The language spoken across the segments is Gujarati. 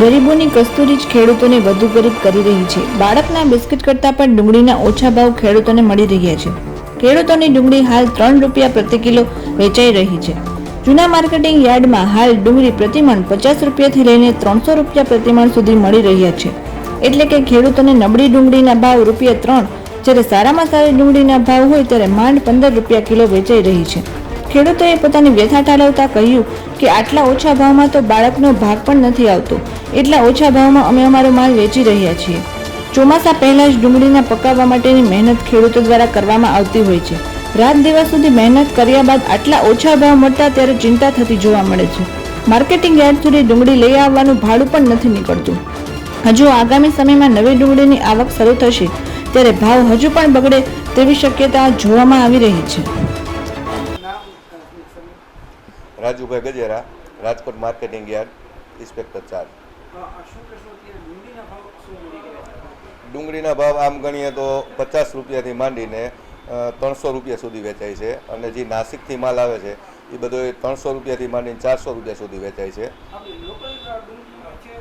ગરીબોની કસ્તુરી જ ખેડૂતોને વધુ ગરીબ કરી રહી છે. બાળકના બિસ્કિટ કરતાં પણ ડુંગળીના ઓછા ભાવ ખેડૂતોને મળી રહ્યા છે. ખેડૂતોની ડુંગળી હાલ ત્રણ રૂપિયા પ્રતિ કિલો વેચાઈ રહી છે. જૂના માર્કેટિંગ યાર્ડમાં હાલ ડુંગળી પ્રતિમણ પચાસ રૂપિયાથી લઈને ત્રણસો રૂપિયા પ્રતિમણ સુધી મળી રહ્યા છે. એટલે કે ખેડૂતોને નબળી ડુંગળીના ભાવ રૂપિયા ત્રણ જ્યારે સારામાં સારી ડુંગળીના ભાવ હોય ત્યારે માંડ પંદર રૂપિયા કિલો વેચાઈ રહી છે. ખેડૂતોએ પોતાની વ્યથા ઠાલવતા કહ્યું કે આટલા ઓછા ભાવમાં તો બાળકનો ભાગ પણ નથી આવતો. એટલા ઓછા ભાવમાં અમે અમારો માલ વેચી રહ્યા છીએ. ચોમાસા પહેલાં જ ડુંગળીના પકાવવા માટેની મહેનત ખેડૂતો દ્વારા કરવામાં આવતી હોય છે. રાત દિવસ સુધી મહેનત કર્યા બાદ આટલા ઓછા ભાવ મળતા ત્યારે ચિંતા થતી જોવા મળે છે. માર્કેટિંગ યાર્ડ સુધી ડુંગળી લઈ આવવાનું ભાડું પણ નથી નીકળતું. હજુ આગામી સમયમાં નવી ડુંગળીની આવક શરૂ થશે, ત્યારે ભાવ હજુ પણ બગડે તેવી શક્યતા જોવામાં આવી રહી છે. Rajubhai Gajera Rajkot marketing yard inspector ચાર શું કહેશો અત્યારે ડુંગળીના ભાવ આમ ગણીએ તો પચાસ રૂપિયાથી માંડીને ત્રણસો રૂપિયા સુધી વેચાય છે અને જે નાસિકથી માલ આવે છે એ બધો ત્રણસો રૂપિયાથી માંડીને ચારસો રૂપિયા સુધી વેચાય છે. આપણી લોકલ ડુંગળી છે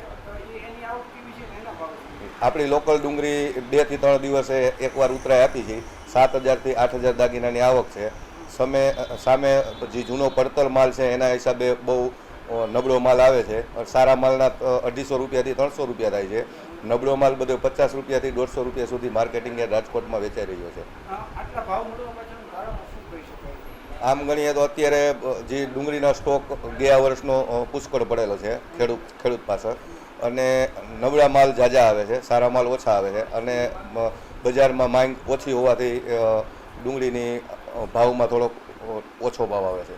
એ એની આવક કેવી છે ને એના ભાવ શું છે? આપણી લોકલ ડુંગળી બેથી ત્રણ દિવસે એકવાર ઉતરાય આપી છે. સાત હજારથી આઠ હજાર દાગીનાની આવક છે. સામે સામે જે જૂનો પડતર માલ છે એના હિસાબે બહુ નબળો માલ આવે છે. સારા માલના અઢીસો રૂપિયાથી ત્રણસો રૂપિયા થાય છે. નબળો માલ બધો પચાસ રૂપિયાથી દોઢસો રૂપિયા સુધી માર્કેટિંગ રાજકોટમાં વેચાઈ રહ્યો છે. આમ ગણીએ તો અત્યારે જે ડુંગળીનો સ્ટોક ગયા વર્ષનો પુષ્કળ પડેલો છે ખેડૂત ખેડૂત પાસે અને નબળા માલ ઝાઝા આવે છે સારા માલ ઓછા આવે છે. અને બજારમાં માંગ ઓછી હોવાથી ડુંગળીની ભાવમાં થોડોક ઓછો ભાવ આવે છે.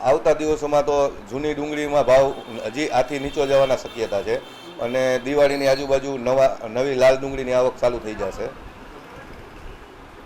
આવતા દિવસોમાં તો જૂની ડુંગળીમાં ભાવ હજી આથી નીચો જવાના શક્યતા છે. અને દિવાળીની આજુબાજુ નવા નવી લાલ ડુંગળીની આવક ચાલુ થઈ જશે.